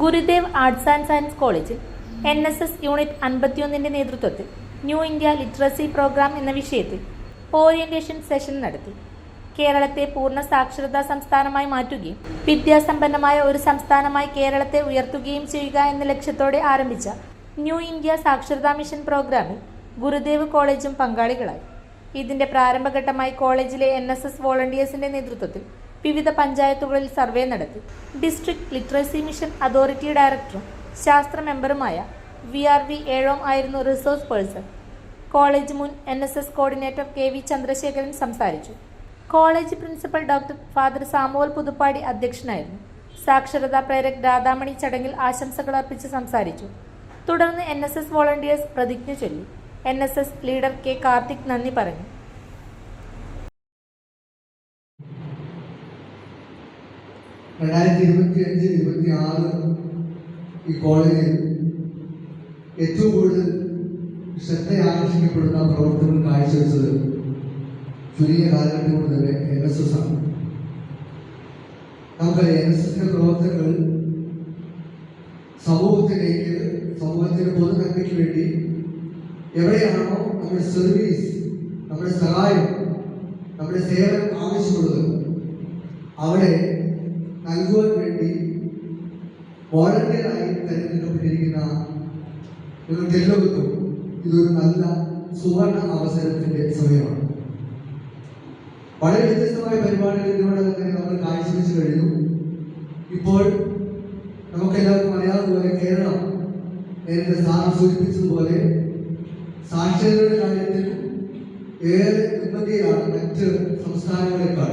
Gurudev arts and science കോളേജിൽ N S S unit അൻപത്തിയൊന്നിന്റെ നേതൃത്വത്തിൽ ന്യൂ ഇന്ത്യ ലിറ്ററസി പ്രോഗ്രാം എന്ന വിഷയത്തിൽ ഓറിയന്റേഷൻ സെഷൻ നടത്തി. കേരളത്തെ പൂർണ സാക്ഷരതാ സംസ്ഥാനമായി മാറ്റുകയും വിദ്യാസമ്പന്നമായ ഒരു സംസ്ഥാനമായി കേരളത്തെ ഉയർത്തുകയും ചെയ്യുക എന്ന ലക്ഷ്യത്തോടെ ആരംഭിച്ച ന്യൂ ഇന്ത്യ സാക്ഷരതാ മിഷൻ പ്രോഗ്രാമിൽ ഗുരുദേവ് കോളേജും പങ്കാളികളായി. ഇതിന്റെ പ്രാരംഭഘട്ടമായി കോളേജിലെ എൻ എസ് എസ് വോളണ്ടിയേഴ്സിന്റെ നേതൃത്വത്തിൽ വിവിധ പഞ്ചായത്തുകളിൽ സർവേ നടത്തി. ഡിസ്ട്രിക്ട് ലിറ്ററസി മിഷൻ അതോറിറ്റി ഡയറക്ടറും ശാസ്ത്ര മെമ്പറുമായ വി ആർ വി ഏഴോം ആയിരുന്നു റിസോഴ്സ് പേഴ്സൺ കോളേജ് മുൻ N S S coordinator K V Chandrasekharan സംസാരിച്ചു. College principal doctor father Samuel Puthuppadi അധ്യക്ഷനായിരുന്നു. സാക്ഷരതാ പ്രേരക് രാധാമണി ചടങ്ങിൽ ആശംസകൾ അർപ്പിച്ച് സംസാരിച്ചു. തുടർന്ന് എൻ എസ് എസ് വോളണ്ടിയേഴ്സ് പ്രതിജ്ഞ ചൊല്ലി. N S S leader K Karthik നന്ദി പറഞ്ഞു. രണ്ടായിരത്തി ഇരുപത്തി അഞ്ച് ഇരുപത്തി ആറ് ഈ കോളേജിൽ ഏറ്റവും കൂടുതൽ ശ്രദ്ധ ആകർഷിക്കപ്പെടുന്ന പ്രവർത്തനങ്ങൾ കാഴ്ചവെച്ചത് ചുരുങ്ങിയ കാലഘട്ടം കൊണ്ട് തന്നെ എൻ എസ് എസ് ആണ്. നമുക്ക് എൻ എസ് എസിന്റെ പ്രവർത്തനങ്ങൾ സമൂഹത്തിലേക്ക് സമൂഹത്തിന്റെ പൊതുനന്മയ്ക്ക് വേണ്ടി എവിടെയാണോ നമ്മുടെ സർവീസ് നമ്മുടെ സഹായം നമ്മുടെ സേവനം ആവശ്യമുള്ളത് അവിടെ നൽകുവാൻ വേണ്ടി വോളണ്ടിയറായി തിരഞ്ഞെടുക്കപ്പെട്ടിരിക്കുന്ന നിങ്ങൾക്ക് എല്ലാവർക്കും ഇതൊരു നല്ല സുവർണ അവസരത്തിന്റെ സമയമാണ്. വളരെ വ്യത്യസ്തമായ പരിപാടികൾ ഇതിലൂടെ തന്നെ നമ്മൾ കാഴ്ചവെച്ച് കഴിഞ്ഞു. ഇപ്പോൾ നമുക്കെല്ലാവർക്കും അറിയാവുന്നതുപോലെ കേരളം നേരത്തെ സാർ സൂചിപ്പിച്ചതുപോലെ സാക്ഷരതയുടെ കാര്യത്തിൽ ഏറെ ഉന്നതിയാണ് മറ്റ് സംസ്ഥാനങ്ങളെക്കാൾ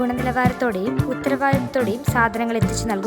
ഗുണനിലവാരത്തോടെയും ഉത്തരവാദിത്തത്തോടെയും സാധനങ്ങൾ എത്തിച്ചു നൽകുന്നു